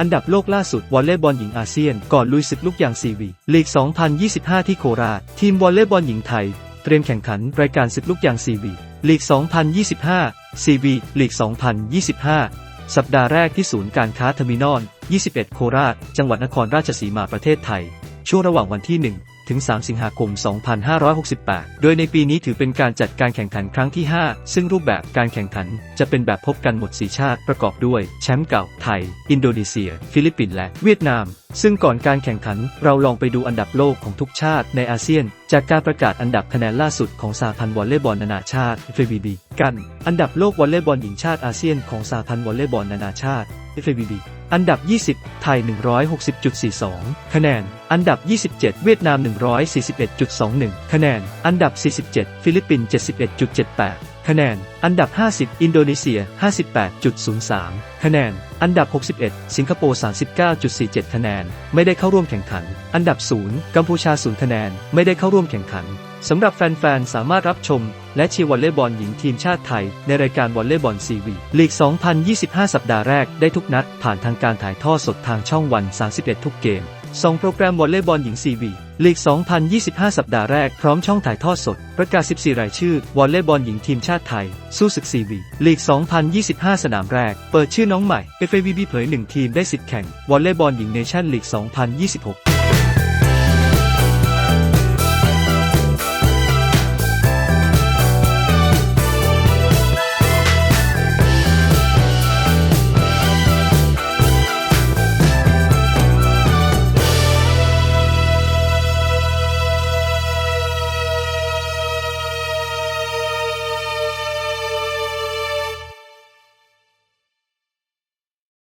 อันดับโลกล่าสุดวอลเลย์บอลหญิงอาเซียนก่อนลุยศึกลูกยางซีวีลีก 2025 ที่โคราช ทีมวอลเลย์บอลหญิงไทย เตรียมแข่งขันรายการศึกลูกยางซีวีลีก 2025 ซีวีลีก 2025 สัปดาห์แรกที่ศูนย์การค้าเทอร์มินอล 21 โคราช จังหวัดนครราชสีมาประเทศไทย ช่วงระหว่างวันที่ 1 ถึง 3 สิงหาคม 2568 โดยในปีนี้ถือเป็นการจัดการแข่งขันครั้งที่ 5 ซึ่งรูปแบบการแข่งขันจะเป็นแบบพบกันหมด 4 ชาติประกอบด้วย แชมป์เก่า ไทย อินโดนีเซีย ฟิลิปปินส์และเวียดนาม ซึ่งก่อนการแข่งขันเราลองไปดูอันดับโลกของทุกชาติในอาเซียน จากการประกาศอันดับคะแนนล่าสุดของสหพันธ์วอลเลย์บอลนานาชาติ FIVB กัน อันดับโลกวอลเลย์บอลหญิงชาติอาเซียนของสหพันธ์วอลเลย์บอลนานาชาติ FIVB อันดับ 20 ไทย 160.42 คะแนน อันดับ 27 เวียดนาม 141.21 คะแนน อันดับ 47 ฟิลิปปินส์ 71.78 คะแนน อันดับ 50 อินโดนีเซีย 58.03 คะแนน อันดับ 61 สิงคโปร์ 39.47 คะแนน ไม่ได้เข้าร่วมแข่งขัน อันดับ 0 กัมพูชา 0 คะแนน ไม่ได้เข้าร่วมแข่งขัน สำหรับแฟนๆ สามารถรับชม และเชียร์วอลเลย์บอลหญิงทีมชาติไทย ในรายการวอลเลย์บอลซีวีลีก 2025 สัปดาห์แรกได้ทุกนัด ผ่านทางการถ่ายทอดสดทางช่องวัน 31 ทุกเกมส่งโปรแกรมวอลเลย์บอลหญิงซีวีลีก 2025 สัปดาห์แรก พร้อมช่องถ่ายทอดสด ประกาศ 14 รายชื่อ วอลเลย์บอลหญิงทีมชาติไทย สู้ศึกซีวีลีก 2025 สนามแรก เปิดชื่อน้องใหม่ FAVB เผยหนึ่งทีมได้สิทธิ์แข่ง วอลเลย์บอลหญิงเนชั่นลีก 2026